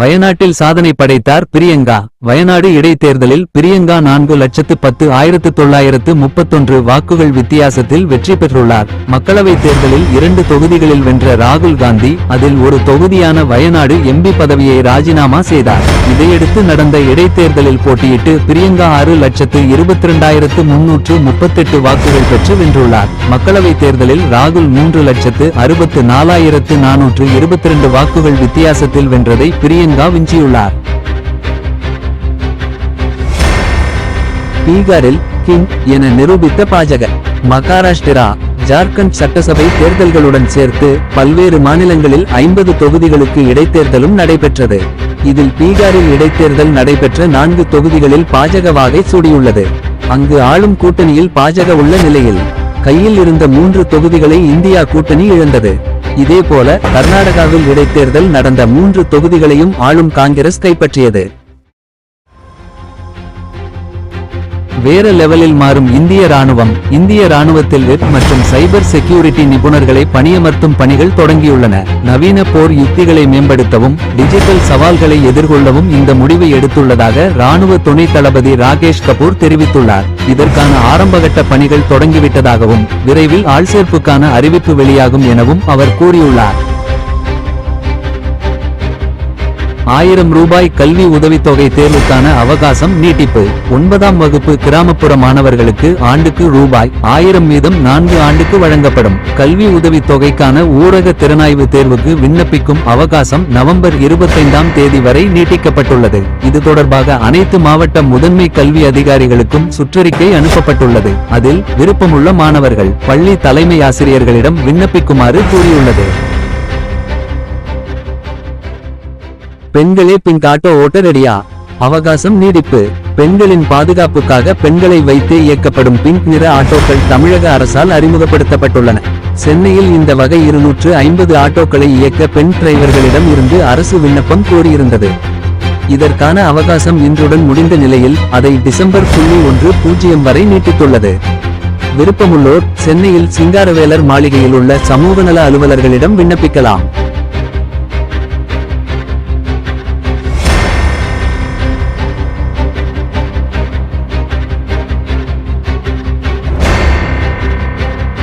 வயநாட்டில் சாதனை படைத்தார் பிரியங்கா. வயநாடு இடைத்தேர்தலில் பிரியங்கா நான்கு லட்சத்து பத்து ஆயிரத்து தொள்ளாயிரத்து முப்பத்தொன்று வாக்குகள் வித்தியாசத்தில் வெற்றி பெற்றுள்ளார். மக்களவைத் தேர்தலில் இரண்டு தொகுதிகளில் வென்ற ராகுல் காந்தி அதில் ஒரு தொகுதியான வயநாடு எம்பி பதவியை ராஜினாமா செய்தார். இதையடுத்து நடந்த இடைத்தேர்தலில் போட்டியிட்டு பிரியங்கா ஆறு லட்சத்து இருபத்தி இரண்டாயிரத்து முன்னூற்று முப்பத்தெட்டு வாக்குகள் பெற்று வென்றுள்ளார். மக்களவைத் தேர்தலில் ராகுல் மூன்று லட்சத்து அறுபத்து நாலாயிரத்து நானூற்று இருபத்தி இரண்டு வாக்குகள் வித்தியாசத்தில் வென்றதை பிரியங்கா விஞ்சியுள்ளார். பீகாரில் கிங் என நிரூபித்த பாஜக. மகாராஷ்டிரா ஜார்க்கண்ட் சட்டசபை தேர்தல்களுடன் சேர்த்து பல்வேறு மாநிலங்களில் ஐம்பது தொகுதிகளுக்கு இடைத்தேர்தலும் நடைபெற்றது. இதில் பீகாரில் இடைத்தேர்தல் நடைபெற்ற நான்கு தொகுதிகளில் பாஜக வாகை சூடியுள்ளது. அங்கு ஆளும் கூட்டணியில் பாஜக உள்ள நிலையில் கையில் இருந்த மூன்று தொகுதிகளை இந்தியா கூட்டணி இழந்தது. இதேபோல கர்நாடகாவில் இடைத்தேர்தல் நடந்த மூன்று தொகுதிகளையும் ஆளும் காங்கிரஸ் கைப்பற்றியது. வேற லெவலில் மாறும் இந்திய ராணுவம் இந்திய ராணுவத்தில் வெப் மற்றும் சைபர் செக்யூரிட்டி நிபுணர்களை பணியமர்த்தும் பணிகள் தொடங்கியுள்ளன. நவீன போர் யுக்திகளை மேம்படுத்தவும் டிஜிட்டல் சவால்களை எதிர்கொள்ளவும் இந்த முடிவை எடுத்துள்ளதாக ராணுவ துணை தளபதி ராகேஷ் கபூர் தெரிவித்துள்ளார். இதற்கான ஆரம்பகட்ட பணிகள் தொடங்கிவிட்டதாகவும் விரைவில் ஆள்சேர்ப்புக்கான அறிவிப்பு வெளியாகும் எனவும் அவர் கூறியுள்ளார். ஆயிரம் ரூபாய் கல்வி உதவித்தொகை தேர்வுக்கான அவகாசம் நீட்டிப்பு. ஒன்பதாம் வகுப்பு கிராமப்புற மாணவர்களுக்கு ஆண்டுக்கு ரூபாய் ஆயிரம் வீதம் நான்கு ஆண்டுக்கு வழங்கப்படும். கல்வி உதவித்தொகைக்கான ஊரக திறனாய்வு தேர்வுக்கு விண்ணப்பிக்கும் அவகாசம் நவம்பர் இருபத்தைந்தாம் தேதி வரை நீட்டிக்கப்பட்டுள்ளது. இது தொடர்பாக அனைத்து மாவட்ட முதன்மை கல்வி அதிகாரிகளுக்கும் சுற்றறிக்கை அனுப்பப்பட்டுள்ளது. அதில் விருப்பமுள்ள மாணவர்கள் பள்ளி தலைமை ஆசிரியர்களிடம் விண்ணப்பிக்குமாறு கூறியுள்ளது. பெண்களே பிங்க் ஆட்டோ அவகாசம் நீடிப்பு. பெண்களின் பாதுகாப்புக்காக பெண்களை வைத்து இயக்கப்படும் பிங்க் நிற ஆட்டோக்கள் தமிழக அரசால் அறிமுகப்படுத்தப்பட்டுள்ளன. சென்னையில் இந்த வகை இருநூற்று ஐம்பது ஆட்டோக்களை இயக்க பெண் டிரைவர்களிடம் இருந்து அரசு விண்ணப்பம் கோரியிருந்தது. இதற்கான அவகாசம் இன்றுடன் முடிந்த நிலையில் அதை டிசம்பர் புள்ளி ஒன்று பூஜ்ஜியம் வரை நீட்டித்துள்ளது. விருப்பமுள்ளோர் சென்னையில் சிங்காரவேலர் மாளிகையில் உள்ள சமூக நல அலுவலர்களிடம் விண்ணப்பிக்கலாம்.